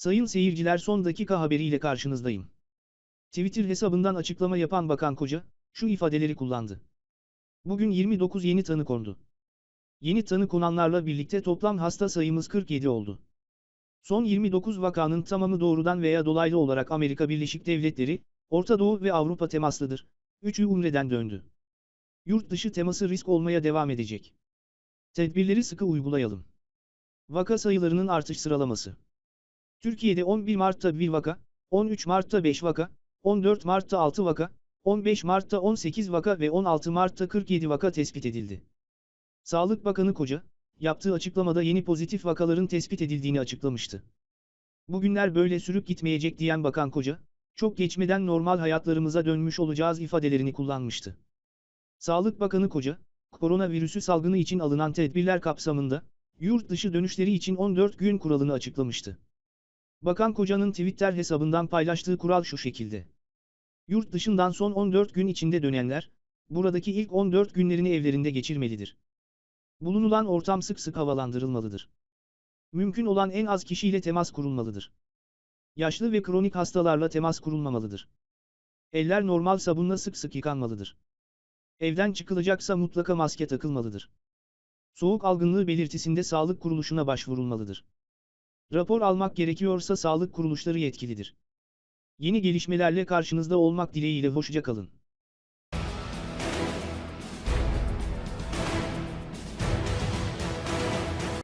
Sayın seyirciler son dakika haberiyle karşınızdayım. Twitter hesabından açıklama yapan Bakan Koca, şu ifadeleri kullandı. Bugün 29 yeni tanı kondu. Yeni tanı konanlarla birlikte toplam hasta sayımız 47 oldu. Son 29 vakanın tamamı doğrudan veya dolaylı olarak Amerika Birleşik Devletleri, Orta Doğu ve Avrupa temaslıdır. Üçü Umre'den döndü. Yurt dışı teması risk olmaya devam edecek. Tedbirleri sıkı uygulayalım. Vaka sayılarının artış sıralaması. Türkiye'de 11 Mart'ta 1 vaka, 13 Mart'ta 5 vaka, 14 Mart'ta 6 vaka, 15 Mart'ta 18 vaka ve 16 Mart'ta 47 vaka tespit edildi. Sağlık Bakanı Koca, yaptığı açıklamada yeni pozitif vakaların tespit edildiğini açıklamıştı. Bugünler böyle sürüp gitmeyecek diyen Bakan Koca, çok geçmeden normal hayatlarımıza dönmüş olacağız ifadelerini kullanmıştı. Sağlık Bakanı Koca, koronavirüsü salgını için alınan tedbirler kapsamında, yurt dışı dönüşleri için 14 gün kuralını açıklamıştı. Bakan Koca'nın Twitter hesabından paylaştığı kural şu şekilde. Yurt dışından son 14 gün içinde dönenler, buradaki ilk 14 günlerini evlerinde geçirmelidir. Bulunulan ortam sık sık havalandırılmalıdır. Mümkün olan en az kişiyle temas kurulmalıdır. Yaşlı ve kronik hastalarla temas kurulmamalıdır. Eller normal sabunla sık sık yıkanmalıdır. Evden çıkılacaksa mutlaka maske takılmalıdır. Soğuk algınlığı belirtisinde sağlık kuruluşuna başvurulmalıdır. Rapor almak gerekiyorsa sağlık kuruluşları yetkilidir. Yeni gelişmelerle karşınızda olmak dileğiyle hoşça kalın.